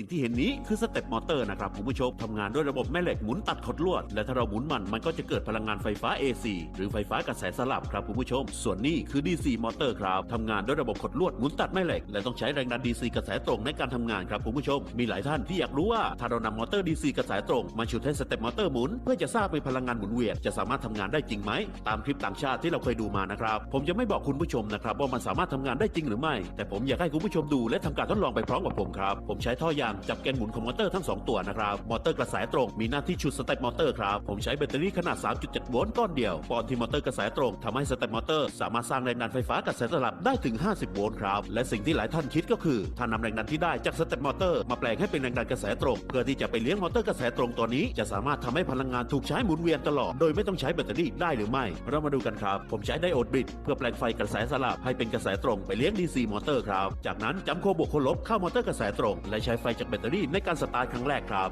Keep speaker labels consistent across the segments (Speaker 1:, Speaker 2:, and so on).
Speaker 1: สิ่งที่เห็นนี้คือสเต็ปมอเตอร์นะครับคุณผู้ชมทำงานด้วยระบบแม่เหล็กหมุนตัดขดลวด และถ้าเราหมุนมันมันก็จะเกิดพลังงานไฟฟ้า AC หรือไฟฟ้ากระแสสลับครับคุณผู้ชม ส่วนนี้คือ DC มอเตอร์ครับทำงานด้วยระบบขดลวดหมุนตัดแม่เหล็ก และต้องใช้แรงดัน DC กระแสตรงในการทำงานครับคุณผู้ชม มีหลายท่านที่อยากรู้ว่าถ้าเรานำมอเตอร์ DC กระแสตรงมาฉุดให้สเต็ปมอเตอร์หมุน เพื่อจะสร้างเป็นพลังงานหมุนเวียนจะสามารถทำงานได้จริงไหมตามคลิปต่างชาติที่เราเคยดูมานะครับผมจะไม่บอกคุณผู้ชมนะครับว่ามันสามารถทำงานได้จริงหรือไม่ แต่ผมอยากให้คุณผู้ชมดูและทำการทดลองไปพร้อมกับผมครับผมใช้ท่อยางจับแกนหมุนของมอเตอร์ทั้งสองตัวนะครับ มอเตอร์กระแสตรงมีหน้าที่ฉุดสเต็ปมอเตอร์ครับ ผมใช้แบตเตอรี่ขนาด 3.7 โวลต์ก้อนเดียวปอนที่มอเตอร์กระแสตรงทำให้สเต็ปมอเตอร์สามารถสร้างแรงดันไฟฟ้ากระแสสลับได้ถึง 50 โวลต์ครับ และสิ่งที่หลายท่านคิดก็คือถ้านำแรงดันที่ได้จากสเต็ปมอเตอร์มาแปลงให้เป็นแรงดันกระแสตรง เพื่อที่จะไปเลี้ยงมอเตอร์กระแสตรงตัวนี้ จะสามารถทำให้พลังงานถูกใช้หมุนเวียนตลอดโดยไม่ต้องใช้แบตเตอรี่ได้หรือไม่ เรามาดูกันครับ ผมใช้ไดโอดบิดเพื่อแปลงไฟกระแสสลับให้เป็นกระแสตรงไปเลี้ยง DC มอเตอร์ครับจากนั้นจำโคบวกโคลบเข้ามอเตอร์กระแสตรง และใช้ไฟจากแบตเตอรี่ในการสตาร์ทครั้งแรกครับ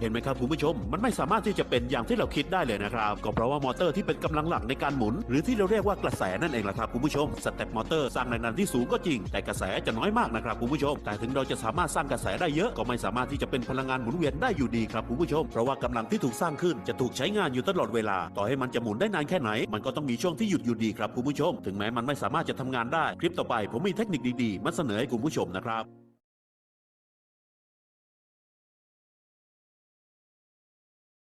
Speaker 1: เห็นไหมครับคุณผู้ชม มันไม่สามารถที่จะเป็นอย่างที่เราคิดได้เลยนะครับ ก็เพราะว่ามอเตอร์ที่เป็นกำลังหลักในการหมุน หรือที่เราเรียกว่ากระแสนั่นเองแหละครับคุณผู้ชมสเต็ปมอเตอร์สร้างแรงดันที่สูงก็จริง แต่กระแสจะน้อยมากนะครับคุณผู้ชม แต่ถึงเราจะสามารถสร้างกระแสได้เยอะก็ไม่สามารถที่จะเป็นพลังงานหมุนเวียนได้อยู่ดีครับคุณผู้ชม เพราะว่ากำลังที่ถูกสร้างขึ้นจะถูกใช้งานอยู่ตลอดเวลา ต่อให้มันจะหมุนได้นานแค่ไหน มันก็ต้องมีช่วงที่หยุดอยู่ดีครับคุณผู้ชม ถึงแม้มันไม่สามารถจะทำงานได้คลิปต่อไปผมมีเทคนิคดีๆมาเสนอให้คุณผู้ชมนะครับ